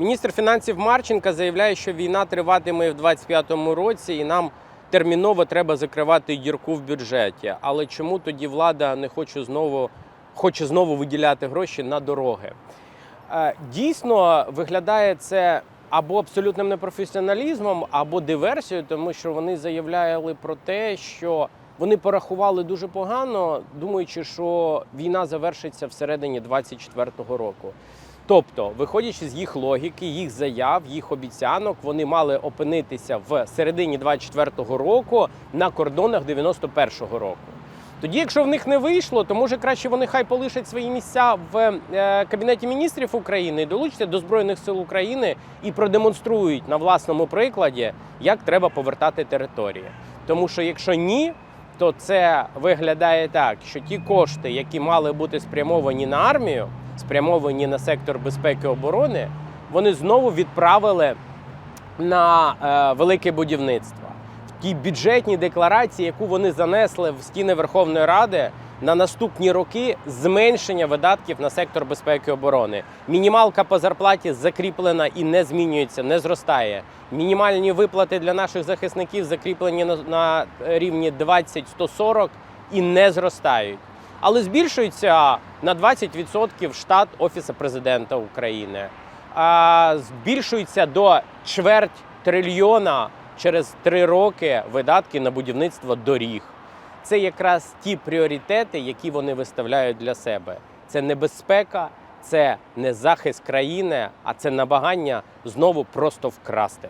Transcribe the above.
Міністр фінансів Марченка заявляє, що війна триватиме в 2025 році, і нам терміново треба закривати дірку в бюджеті. Але чому тоді влада не хоче знову, хоче знову виділяти гроші на дороги? Е, Дійсно, виглядає це або абсолютним непрофесіоналізмом, або диверсією, тому що вони заявляли про те, що вони порахували дуже погано, думаючи, що війна завершиться всередині 2024 року. Тобто, виходячи з їх логіки, їх заяв, їх обіцянок, вони мали опинитися в середині 24-го року на кордонах 91-го року. Тоді, якщо в них не вийшло, то може краще вони хай полишать свої місця в е, кабінеті міністрів України, долучаться до збройних сил України і продемонструють на власному прикладі, як треба повертати території. Тому що якщо ні, то це виглядає так, що ті кошти, які мали бути спрямовані на армію, спрямовані на сектор безпеки оборони, вони знову відправили на е, велике будівництво. В тій бюджетній декларації, яку вони занесли в стіни Верховної Ради на наступні роки, зменшення видатків на сектор безпеки оборони. Мінімалка по зарплаті закріплена і не змінюється, не зростає. Мінімальні виплати для наших захисників закріплені на, на рівні 20-140 і не зростають. Але збільшується на 20% штат Офісу президента України. А, збільшується до чверть трильйона через три роки видатки на будівництво доріг. Це якраз ті пріоритети, які вони виставляють для себе. Це небезпека, це не захист країни, а це намагання знову просто вкрасти.